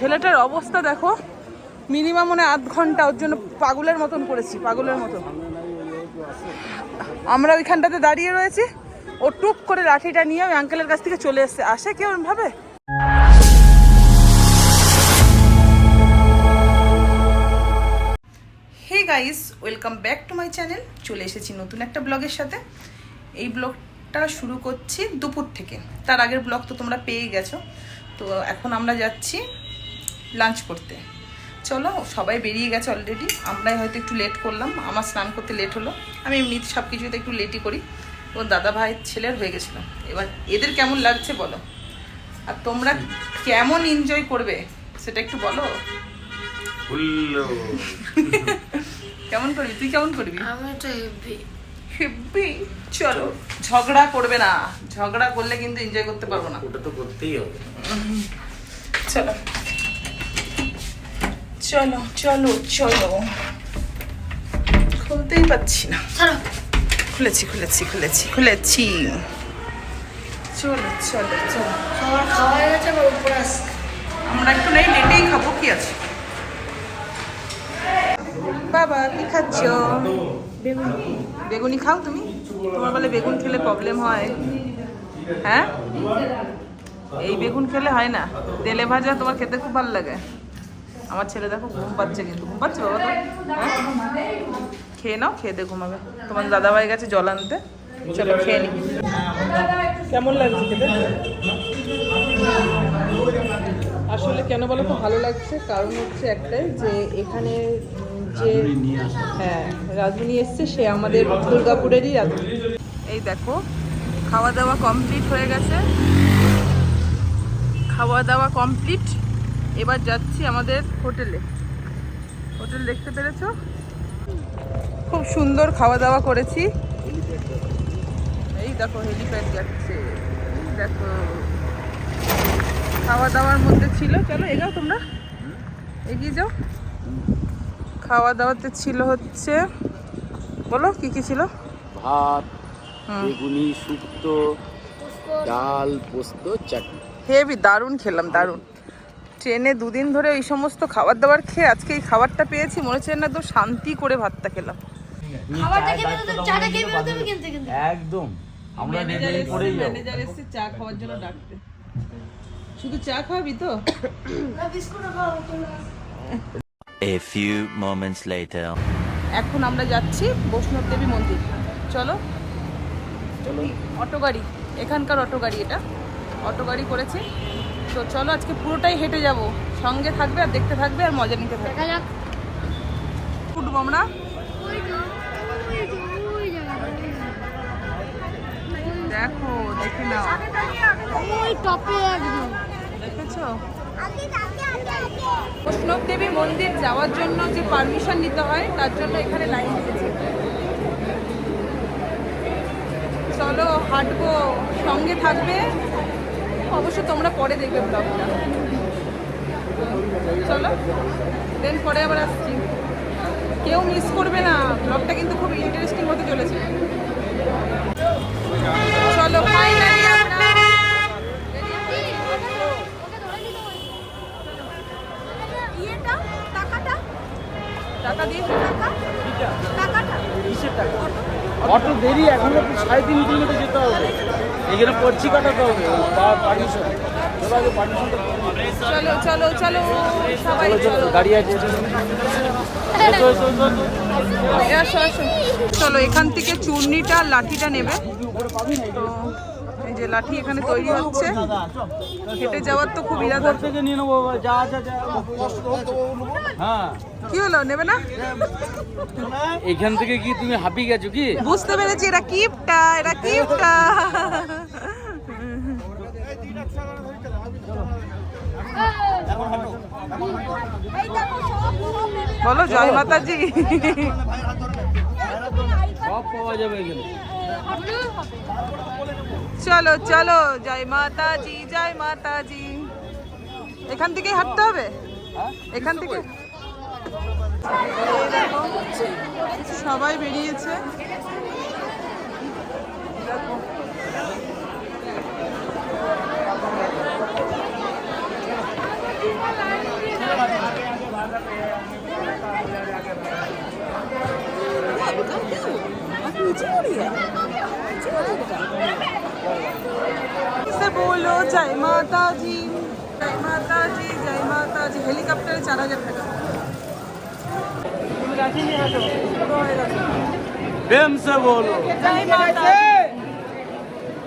ছেলেটার অবস্থা দেখো মিনিমাম মনে আধ ঘণ্টা ওর জন্য পাগলের মতন করেছি, পাগলের মতন আমরা ওইখানটাতে দাঁড়িয়ে রয়েছি, ও টুক করে লাঠিটা নিয়ে ওই আঙ্কেলের কাছ থেকে চলে এসছে। আসে কেউ ভাবে? Hey guys welcome back to my channel চলে এসেছি নতুন একটা ব্লগের সাথে। এই ব্লগটা শুরু করছি দুপুর থেকে। তার আগের ব্লগ তো তোমরা পেয়ে গেছো। তো এখন আমরা যাচ্ছি লাঞ্চ করতে। চলো সবাই বেরিয়ে গেছে অলরেডি আমরাই হয়তো একটু লেট করলাম আমার স্নান করতে লেট হলো। আমি এমনি সব কিছুতে একটু লেটই করি। ও দাদা ভাই ছেলের হয়ে গেছিল। এবার এদের কেমন লাগছে বলো? আর তোমরা কেমন এনজয় করবে সেটা একটু বলো? কেমন করবি? তুই কেমন করবি? আমি তো হেভি হেব্বি চলো ঝগড়া করবে না। ঝগড়া করলে কিন্তু এনজয় করতে পারব না। ওটা তো করতেই হবে। চলো। চলো চলো চলো। খুলতেই পাচ্ছি না। খুলেছি খুলেছি খুলেছি খুলেছি। চলো চলো চলো। সবার খাওয়া হয়ে গেছে আবার উপরে আসছে। আমরা একটু নেই লেটেই খাব কি আছে? বাবা কি খাচ্ছ? বেগুন বেগুনি খাও তুমি। তোমার বলে বেগুন খেলে প্রবলেম হয়। হ্যাঁ? এই বেগুন খেলে হয় না। তেলে ভাজা তোমার খেতে খুব ভালো লাগে। আমার ছেলে দেখো ঘুম পাচ্ছে কিন্তু। ঘুম পাচ্ছে বাবা তো হ্যাঁ? খেয়ে নাও খেয়ে দিয়ে ঘুমাবে। তোমার দাদাভাই গেছে জল আনতে। চলো খেয়ে নি। কেমন লাগছে খেতে? আসলে কেন বলো তো ভালো লাগছে। কারণ হচ্ছে একটাই যে এখানে যে হ্যাঁ রাঁধুনি এসছে সে আমাদের দুর্গাপুরেরই রাঁধুনি এই দেখো খাওয়া দাওয়া কমপ্লিট হয়ে গেছে। খাওয়া দাওয়া কমপ্লিট এবার যাচ্ছি আমাদের হোটেলে। হোটেল দেখতে পেরেছ? খুব সুন্দর খাওয়া দাওয়া করেছি। এই দেখো হেলিপ্যাড যাচ্ছে। দেখো। খাওয়া দাওয়ার মধ্যে ছিল। চলো এগাও তোমরা। এগিয়ে যাও। খাওয়া দাওয়াতে ছিল হচ্ছে বলো কি কি ছিল? ভাত। বেগুনি শুক্তো ডাল পোস্ত চাটনি। হেভি দারুণ খেলাম দারুণ। ট্রেনে দুদিন ধরে ওই সমস্ত খাবার দাবার খেয়ে আজকে এই খাবারটা পেয়েছি। মনে হচ্ছে না একদম শান্তি করে ভাতটা খেলাম। একদম। আমরা ম্যানেজার এসেছে চা খাওয়ার জন্য ডাকতে শুধু চা খাওয়াবি তো? না বিস্কুট খাওয়া A few moments later. এখন আমরা যাচ্ছি বৈষ্ণব দেবী মন্দির। চলো। চলো। অটো গাড়ি এখানকার অটো গাড়ি এটা। অটো গাড়ি করেছে। তো চলো আজকে পুরোটাই হেঁটে যাব। সঙ্গে থাকবে আর দেখতে থাকবে আর মজা নিতে থাকবে। উঠবো আমরা? দেখো দেখে নাও। ওই টপে একদম। দেখেছ? বৈষ্ণব দেবী মন্দির যাওয়ার জন্য যে পারমিশন নিতে হয় তার জন্য এখানে লাইন দিয়েছে। চলো হাঁটবো। সঙ্গে থাকবে। অবশ্য তোমরা পরে দেখবে ব্লগটা চলো দেন পরে আবার আসছি। কেউ মিস করবে না ব্লগটা কিন্তু খুব ইন্টারেস্টিং হতে চলেছে। চলো ফাইনালি টাকা দিয়ে অটো দেরি এখন সাড়ে তিন কিলোমিটার যেতে হবে। এখানে পর্চি কাটাতে হবে? পারমিশন চলো চলো চলো সবাই চলো গাড়ি আছে চলো। এখান থেকে চূর্ণিটা লাঠিটা নেবে। তো যে লাঠি এখানে তৈরি হচ্ছে। হেঁটে যাওয়ার তো খুব ইরাদা। থেকে নিয়ে নেব যা হ্যাঁ। কি হলো নেবে না? এখান থেকে কি তুমি হাঁপি গেছো কি? বুঝতে পেরেছি এটা কিপটা এটা কিপটা। বলো জয় মাতাজি। সব পাওয়া যাবে এখানে। চলো চলো জয় মাতাজি জয় মাতাজি। এখান থেকে হাঁটতে হবে? এখান থেকে? সবাই বেরিয়েছে। সে বলো জয় মাতাজি জয় মাতাজি জয় মাতাজি হেলিকপ্টারে চার হাজার টাকা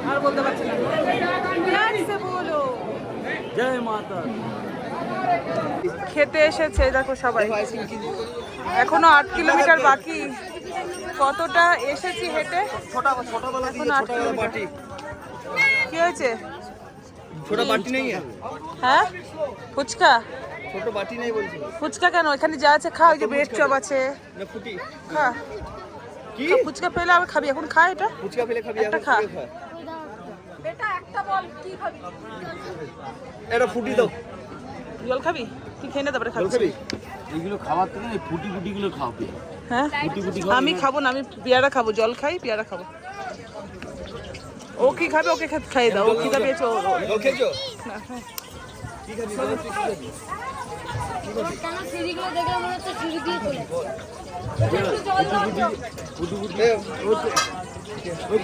আর বলতে পারছি না জয় মাতা খেতে এসেছে দেখো সবাই। এখনও আট কিলোমিটার বাকি। কতটা এসেছি হেঁটে? কি হয়েছে? হ্যাঁ? ফুচকা? ফুচকা কেন? এখানে যা আছে চপ আছে। ফুচকা পেলে আবার খাবি। এখন এটা। ফুচকা পেলে খাবি একটা জল খাবি? তুই খেয়ে নে তারপরে খাবি? এইগুলো খাওয়ার থেকে এই ফুটি ফুটিগুলো খাওয়াবে হ্যাঁ? আমি খাব না আমি পেয়ারা খাব জল খাই পেয়ারা খাব। ও কি খাবে ওকে খাইয়ে দাও ও হ্যাঁ। কি খাবে ও খেয়েছো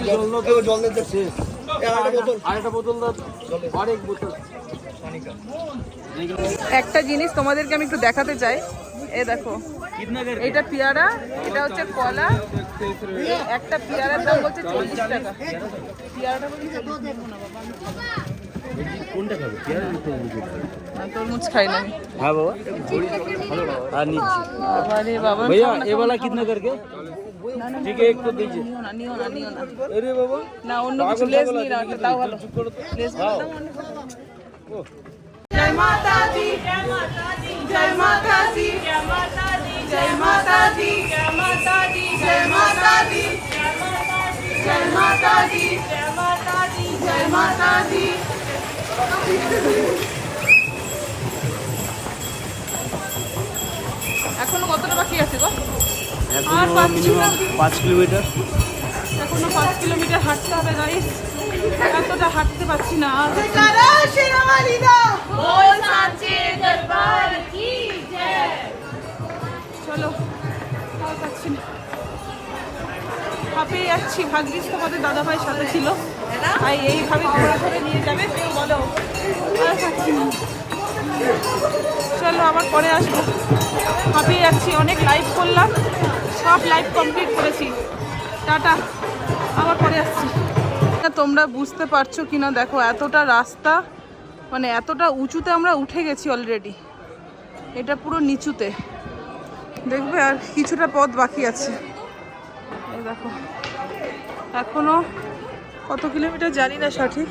জল জল জল জল একটা জিনিস তোমাদেরকে আমি একটু দেখাতে চাই। এ দেখো এটা পিয়ারা এটা হচ্ছে কলা একটা পিয়ারার দাম হচ্ছে চল্লিশ টাকা। পেয়ারাটা কোনটা খাবে? তরমুজ খাই না। হ্যাঁ বাবা আর নিচ্ছি। বাবা এ বাবা কিতনা করকে ঠিক একটু দিয়েছে নিও না নিও আরে বাবা না অন্য কিছু লেস নিয়ে ভালো জয় মাতা দি জয় মাতা দি জয় মাতা দি জয় মাতা দি জয় মাতা দি জয় মাতা দি জয় মাতা দি এখনও কতটা বাকি আছে গো এখনও মিনিমাম পাঁচ কিলোমিটার। এখনও পাঁচ কিলোমিটার হাঁটতে হবে গাইস এতটা হাঁটতে পারছি না। চলো তাও পাচ্ছি না। হাঁপিয়ে যাচ্ছি ভাগ্যিস তোমাদের দাদাভাই সাথে ছিল। আর এইভাবে ঘোরা নিয়ে যাবে তুমি বলো। আর পাচ্ছি চলো আবার পরে আসব। হাঁপিয়ে যাচ্ছি অনেক লাইভ করলাম। সব লাইভ কমপ্লিট করেছি। টাটা। আবার পরে আসছি। তোমরা বুঝতে পারছ কি না দেখো, এতটা রাস্তা মানে এতটা উঁচুতে আমরা উঠে গেছি অলরেডি এটা পুরো নিচুতে। দেখবে আর কিছুটা পথ বাকি আছে। দেখো। এখনও কত কিলোমিটার জানি না সঠিক?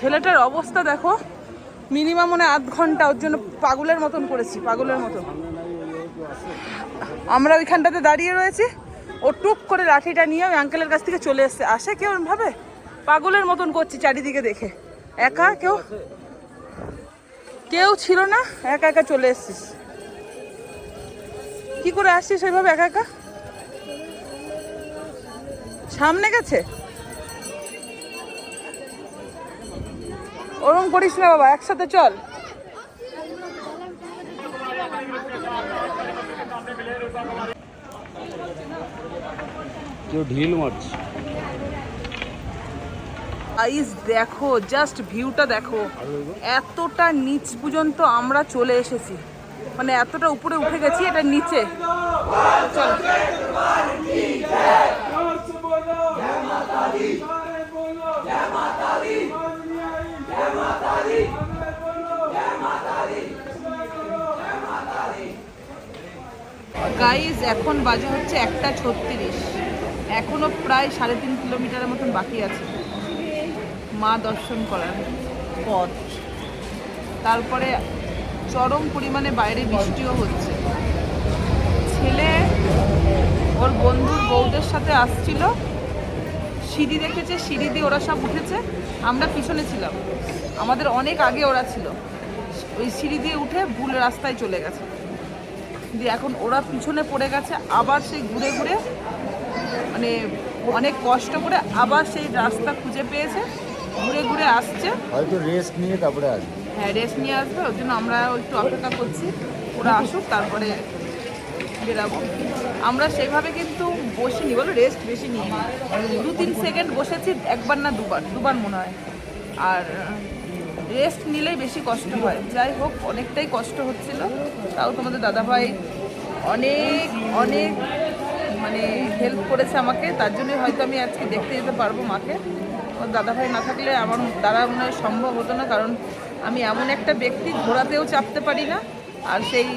ছেলেটার অবস্থা দেখো মিনিমাম মনে আধ ঘণ্টা ওর জন্য পাগলের মতন করেছি, পাগলের মতন। আমরা ওইখানটাতে দাঁড়িয়ে রয়েছি, ও টুক করে লাঠিটা নিয়ে ওই আঙ্কেলের কাছ থেকে চলে এসছে। আসে কেউ ভাবে পাগলের মতন করছি চারিদিকে দেখে। একা কেউ? কেউ ছিল না, একা একা চলে এসছিস। কি করে আসছিস ওইভাবে একা একা? সামনে গেছে? ওরম করিস না বাবা একসাথে চল। কেউ ঢিল মারছে। আইস দেখো জাস্ট ভিউটা দেখো। এতটা নিচ পর্যন্ত আমরা চলে এসেছি। মানে এতটা উপরে উঠে গেছি এটা নিচে। চল। গাইজ এখন বাজে হচ্ছে একটা ছত্রিশ। এখনও প্রায় সাড়ে তিন কিলোমিটারের মতন বাকি আছে। মা দর্শন করার পথ। তারপরে চরম পরিমাণে বাইরে বৃষ্টিও হচ্ছে। ছেলে ওর বন্ধুর বউদের সাথে আসছিল। সিঁড়ি দেখেছে সিঁড়ি দিয়ে ওরা সব উঠেছে। আমরা পিছনে ছিলাম। আমাদের অনেক আগে ওরা ছিল। ওই সিঁড়ি দিয়ে উঠে ভুল রাস্তায় চলে গেছে। দিয়ে এখন ওরা পিছনে পড়ে গেছে আবার সেই ঘুরে ঘুরে মানে অনেক কষ্ট করে আবার সেই রাস্তা খুঁজে পেয়েছে ঘুরে ঘুরে আসছে। হয়তো রেস্ট নিয়ে তারপরে আসবে। হ্যাঁ রেস্ট নিয়ে আসবে ওর জন্য আমরা একটু অপেক্ষা করছি। ওরা আসুক তারপরে বেরাবো। আমরা সেইভাবে কিন্তু বসিনি বলো রেস্ট বেশি নিই দু তিন সেকেন্ড বসেছি, একবার না দুবার দুবার মনে হয়। আর রেস্ট নিলেই বেশি কষ্ট হয়। যাই হোক, অনেকটাই কষ্ট হচ্ছিল। তাও তোমাদের দাদাভাই অনেক অনেক মানে হেল্প করেছে আমাকে। তার জন্যই হয়তো আমি আজকে দেখতে যেতে পারব মাকে। দাদাভাই না থাকলে আমার দ্বারা মনে হয় সম্ভব হতো না। কারণ আমি এমন একটা ব্যক্তি ঘোরাতেও চাপতে পারি না। আর সেই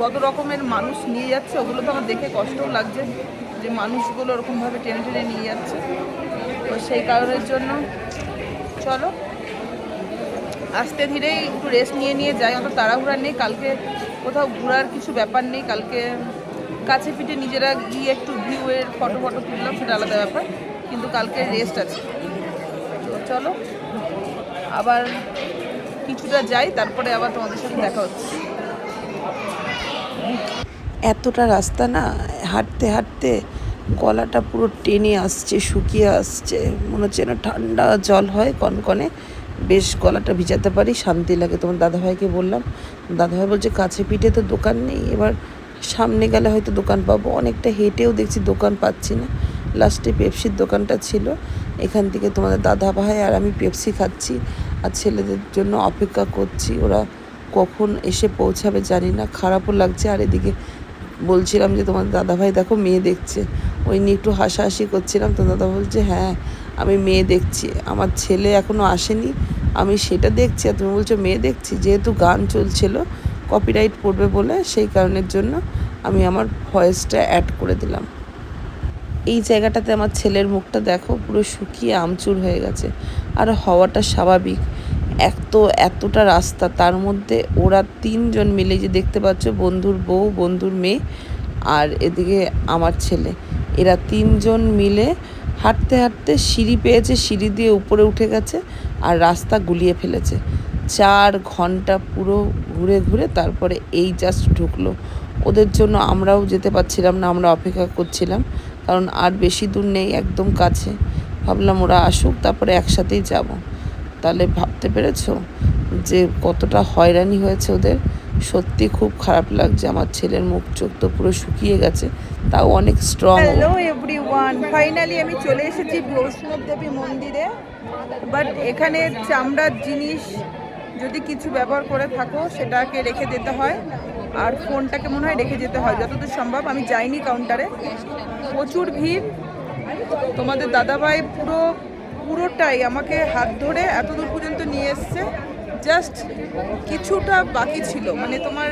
কত রকমের মানুষ নিয়ে যাচ্ছে, ওগুলো তো আমার দেখে কষ্টও লাগছে। যে মানুষগুলো ওরকমভাবে টেনে টেনে নিয়ে যাচ্ছে। তো সেই কারণের জন্য চলো। আস্তে ধীরেই একটু রেস্ট নিয়ে নিয়ে যাই অত তাড়াহুড়া নেই। কালকে কোথাও ঘোরার কিছু ব্যাপার নেই। কালকে কাছে পিঠে নিজেরা গিয়ে একটু ভিউয়ের ফটো ফটো তুললাম, সেটা আলাদা ব্যাপার। কিন্তু কালকে রেস্ট আছে। তো চলো, আবার কিছুটা যাই, তারপরে আবার তোমাদের সাথে দেখা হচ্ছে। এতটা রাস্তা না, হাঁটতে হাঁটতে গলাটা পুরো টেনে আসছে, শুকিয়ে আসছে। মনে হচ্ছে না ঠান্ডা জল হয় কনকনে। বেশ গলাটা ভিজাতে পারি, শান্তি লাগে। তোমার দাদাভাইকে বললাম। দাদাভাই বলছে, কাছে পিঠে তো দোকান নেই। এবার সামনে গেলে হয়তো দোকান পাবো। অনেকটা হেঁটেও দেখছি দোকান পাচ্ছি না। লাস্টে পেপসির দোকানটা ছিল। এখান থেকে তোমাদের দাদা ভাই আর আমি পেপসি খাচ্ছি। আর ছেলেদের জন্য অপেক্ষা করছি, ওরা কখন এসে পৌঁছাবে জানি না। খারাপও লাগছে। আর এদিকে বলছিলাম যে, তোমার দাদাভাই দেখো, মেয়ে দেখছে। ওই নিয়ে একটু হাসাহাসি করছিলাম, তো দাদা বলছে হ্যাঁ আমি মেয়ে দেখছি, আমার ছেলে এখনও আসেনি, আমি সেটা দেখছি। আর তুমি বলছো, মেয়ে দেখছি? যেহেতু গান চলছিল কপিরাইট পড়বে বলে সেই কারণের জন্য আমি আমার ভয়েসটা অ্যাড করে দিলাম। এই জায়গাটাতে আমার ছেলের মুখটা দেখো, পুরো শুকিয়ে আমচুর হয়ে গেছে। আর হওয়াটা স্বাভাবিক। এক তো এতটা রাস্তা, তার মধ্যে ওরা তিনজন মিলে যে দেখতে পাচ্ছ, বন্ধুর বউ, বন্ধুর মেয়ে, আর এদিকে আমার ছেলে। এরা তিনজন মিলে হাঁটতে হাঁটতে সিঁড়ি পেয়েছে, সিঁড়ি দিয়ে উপরে উঠে গেছে আর রাস্তা গুলিয়ে ফেলেছে। চার ঘণ্টা পুরো ঘুরে ঘুরে তারপরে এই জাস্ট ঢুকলো। ওদের জন্য আমরাও যেতে পারছিলাম না, আমরা অপেক্ষা করছিলাম কারণ আর বেশি দূর নেই, একদম কাছে। ভাবলাম ওরা আসুক, তারপরে একসাথেই যাব। তাহলে ভাবতে পেরেছ যে কতটা হয়রানি হয়েছে ওদের? সত্যি খুব খারাপ লাগছে, আমার ছেলের মুখ চোখ তো পুরো শুকিয়ে গেছে। তাও অনেক স্ট্রং হ্যালো এভরিওয়ান ফাইনালি আমি চলে এসেছি বৈষ্ণব দেবী মন্দিরে। বাট এখানে চামড়ার জিনিস যদি কিছু ব্যবহার করে থাকো, সেটাকে রেখে দিতে হয়। আর ফোনটাকে মনে হয় রেখে যেতে হয়। যতদূর সম্ভব, আমি যাইনি কাউন্টারে প্রচুর ভিড়। তোমাদের দাদাভাই পুরো, পুরোটাই আমাকে হাত ধরে এতদূর পর্যন্ত নিয়ে এসছে। জাস্ট কিছুটা বাকি ছিল। মানে তোমার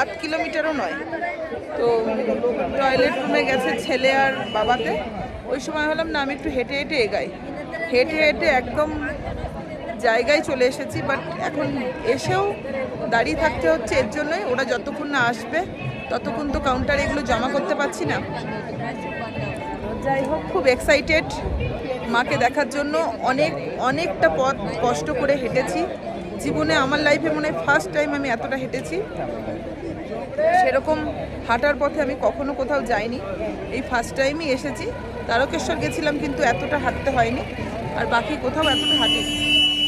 আট কিলোমিটারও নয়। তো টয়লেট রুমে গেছে ছেলে আর বাবাতে। ওই সময় হলাম না, আমি একটু হেঁটে হেঁটে এগাই। হেঁটে হেঁটে একদম জায়গায় চলে এসেছি বাট এখন এসেও দাঁড়িয়ে থাকতে হচ্ছে। এর জন্যই ওরা যতক্ষণ না আসবে, ততক্ষণ তো কাউন্টারে এগুলো জমা করতে পারছি না। যাই হোক, খুব এক্সাইটেড মাকে দেখার জন্য। অনেক, অনেকটা পথ কষ্ট করে হেঁটেছি। জীবনে, আমার লাইফে মনে হয় ফার্স্ট টাইম আমি এতটা হেঁটেছি। সেরকম হাঁটার পথে আমি কখনো কোথাও যাইনি। এই ফার্স্ট টাইমই এসেছি। তারকেশ্বর গেছিলাম কিন্তু এতটা হাঁটতে হয়নি। আর বাকি কোথাও এতটা হাঁটিনি।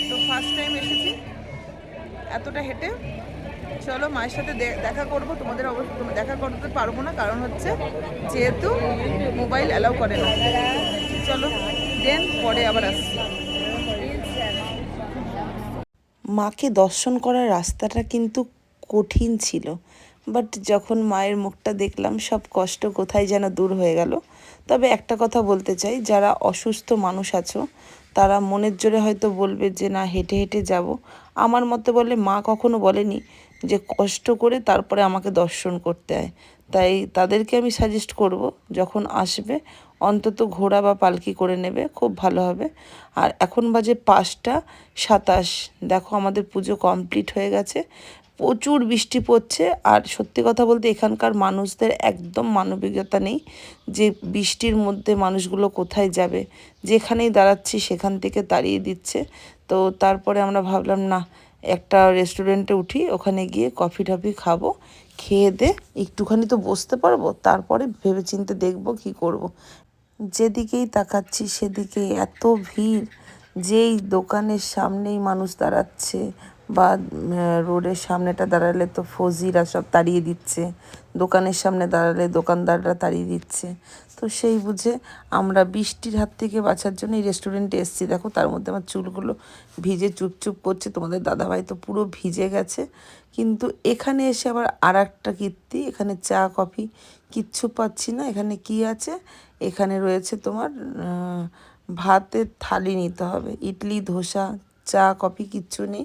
তো ফার্স্ট টাইম এসেছি। এতটা হেঁটে চলো মায়ের সাথে দেখা করব। তোমাদের অবশ্য দেখা করতে পারব না। কারণ হচ্ছে যেহেতু মোবাইল অ্যালাউ করে না। চলো দেন পরে আবার আসছি। মাকে দর্শন করার রাস্তাটা কিন্তু কঠিন ছিল। বাট যখন মায়ের মুখটা দেখলাম, সব কষ্ট কোথায় যেন দূর হয়ে গেল। তবে একটা কথা বলতে চাই, যারা অসুস্থ মানুষ আছো, তারা মনের জোরে হয়তো বলবে যে, না, হেঁটে হেঁটে যাব। আমার মতে বলে, মা কখনো বলেনি যে, কষ্ট করে তারপরে আমাকে দর্শন করতে হয় তাই তাদেরকে আমি সাজেস্ট করব, যখন আসবে, অন্তত ঘোড়া বা পালকি করে নেবে, খুব ভালো হবে। আর এখন বাজে পাঁচটা সাতাশ। দেখো, আমাদের পুজো কমপ্লিট হয়ে গেছে। প্রচুর বৃষ্টি পড়ছে। আর সত্যি কথা বলতে এখানকার মানুষদের একদম মানবিকতা নেই যে বৃষ্টির মধ্যে মানুষগুলো কোথায় যাবে। যেখানেই দাঁড়াচ্ছি সেখান থেকে তাড়িয়ে দিচ্ছে। তো তারপরে আমরা ভাবলাম, না, একটা রেস্টুরেন্টে উঠি, ওখানে গিয়ে কফি টফি খাব, খেয়ে দে, একটুখানি তো বসতে পারব, তারপরে ভেবেচিন্তে দেখব কি করব। যেদিকেই তাকাচ্ছি সেদিকে এত ভিড়, যেই দোকানের সামনেই মানুষ দাঁড়াচ্ছে বা রোডের সামনেটা দাঁড়ালে তো ফৌজিরা সব তাড়িয়ে দিচ্ছে, দোকানের সামনে দাঁড়ালে দোকানদাররা তাড়িয়ে দিচ্ছে। তো সেই বুঝে আমরা বৃষ্টির হাত থেকে বাঁচার জন্য এই রেস্টুরেন্টে এসেছি। দেখো, তার মধ্যে আমার চুলগুলো ভিজে চুপচুপ করছে। তোমাদের দাদাভাই তো পুরো ভিজে গেছে। কিন্তু এখানে এসে আবার আর একটা কীর্তি, এখানে চা, কফি কিচ্ছু পাচ্ছি না। এখানে কি আছে? এখানে রয়েছে তোমার ভাতের থালি নিতে হবে, ইডলি, ধোসা চা, কফি কিচ্ছু নেই।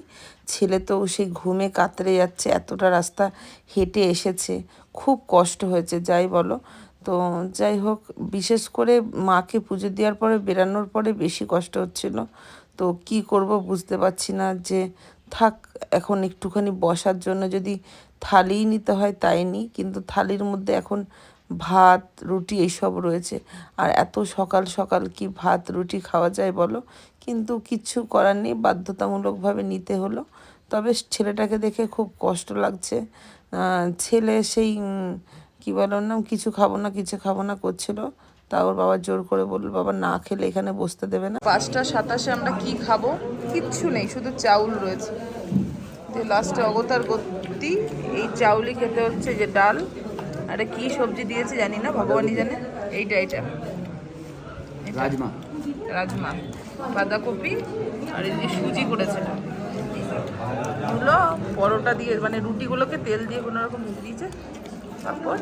ছেলে তো সেই ঘুমে কাতরে যাচ্ছে, এতটা রাস্তা হেঁটে এসেছে। খুব কষ্ট হয়েছে, যাই বলো। তো যাই হোক, বিশেষ করে মাকে পুজো দেওয়ার পরে, বেরানোর পরে বেশি কষ্ট হচ্ছিল। তো কি করব বুঝতে পারছি না যে, থাক, এখন একটুখানি বসার জন্য যদি থালিই নিতে হয় তাই নিই কিন্তু থালির মধ্যে এখন ভাত, রুটি, এইসব রয়েছে। আর এত সকাল সকাল কি ভাত, রুটি খাওয়া যায় বলো? কিন্তু কিচ্ছু করার নেই বাধ্যতামূলকভাবে নিতে হলো। তবে ছেলেটাকে দেখে খুব কষ্ট লাগছে। ছেলে সেই কি বলো না কিছু খাব না কিছু খাব না করছিল। তা ওর বাবা জোর করে বলল বাবা না খেলে এখানে বসতে দেবে না। পাঁচটা সাতাশে আমরা কি খাব? কিচ্ছু নেই শুধু চাউল রয়েছে। দিয়ে লাস্টে অবতার গতি এই চাউলই খেতে হচ্ছে যে ডাল। আর এটা কি সবজি দিয়েছে জানি না ভগবানই জানে। এইটা এইটা। এটা। রাজমা। রাজমা। বাঁধাকপি আর এই যে সুজি করেছে এগুলো পরোটা দিয়ে মানে রুটিগুলোকে তেল দিয়ে কোনো রকম দিয়েছে তারপর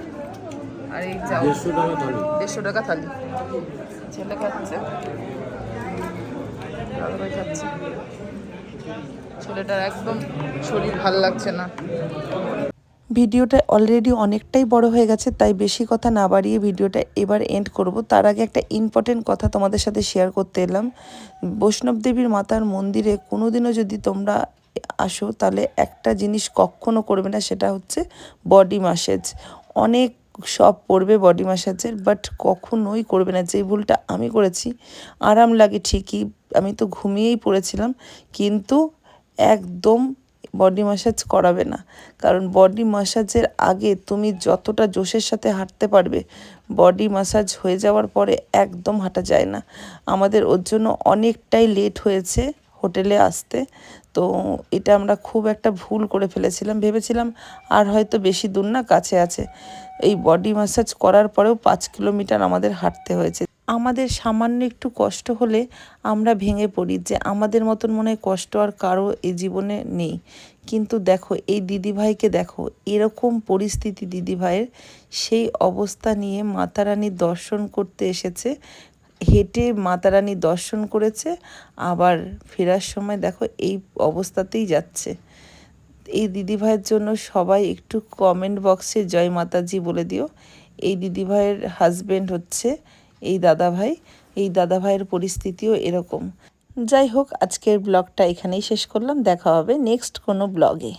আর এই চাউল। দেড়শো টাকা থালি। ছেলে খাচ্ছে। খাচ্ছে। ছেলেটার একদম শরীর ভালো লাগছে না। ভিডিওটা অলরেডি অনেকটাই বড় হয়ে গেছে, তাই বেশি কথা না বাড়িয়ে ভিডিওটা এবার এন্ড করব। তার আগে একটা ইম্পর্টেন্ট কথা তোমাদের সাথে শেয়ার করতে এলাম। বৈষ্ণব দেবীর মাতার মন্দিরে কোনোদিনও যদি তোমরা আসো, তাহলে একটা জিনিস কখনো করবে না, সেটা হচ্ছে বডি ম্যাসাজ অনেক সব পড়বে বডি ম্যাসাজের বাট কখনোই করবে না। যে ভুলটা আমি করেছি, আরাম লাগে ঠিকই। আমি তো ঘুমিয়েই পড়েছিলাম, কিন্তু একদম বডি ম্যাসাজ করাবে না। কারণ বডি ম্যাসাজের আগে তুমি যতটা জোশের সাথে হাঁটতে পারবে বডি ম্যাসাজ হয়ে যাওয়ার পরে একদম হাঁটা যায় না। আমাদের ওর জন্য অনেকটাই লেট হয়েছে হোটেলে আসতে। তো এটা আমরা খুব একটা ভুল করে ফেলেছিলাম। ভেবেছিলাম আর হয়তো বেশি দূর না, কাছে আছে। এই বডি ম্যাসাজ করার পরেও পাঁচ কিলোমিটার আমাদের হাঁটতে হয়েছে। আমাদের সামান্য একটু কষ্ট হলে আমরা ভেঙে পড়ি যে আমাদের মতন মনে কষ্ট আর কারও এই জীবনে নেই। কিন্তু দেখো, এই দিদিভাইকে দেখো, এরকম পরিস্থিতি দিদিভাইয়ের, সেই অবস্থা নিয়ে মাতারানীর দর্শন করতে এসেছে। হেঁটে মাতারানী দর্শন করেছে, আবার ফেরার সময় দেখো এই অবস্থাতেই যাচ্ছে। এই দিদিভাইয়ের জন্য সবাই একটু কমেন্ট বক্সে জয় মাতাজি বলে দিও। এই দিদিভাইয়ের হাজবেন্ড হচ্ছে এই দাদাভাই, এই দাদাভাইয়ের পরিস্থিতিও এরকম। যাই হোক, আজকের ব্লগটা এখানেই শেষ করলাম। দেখা হবে নেক্সট কোনো ব্লগে।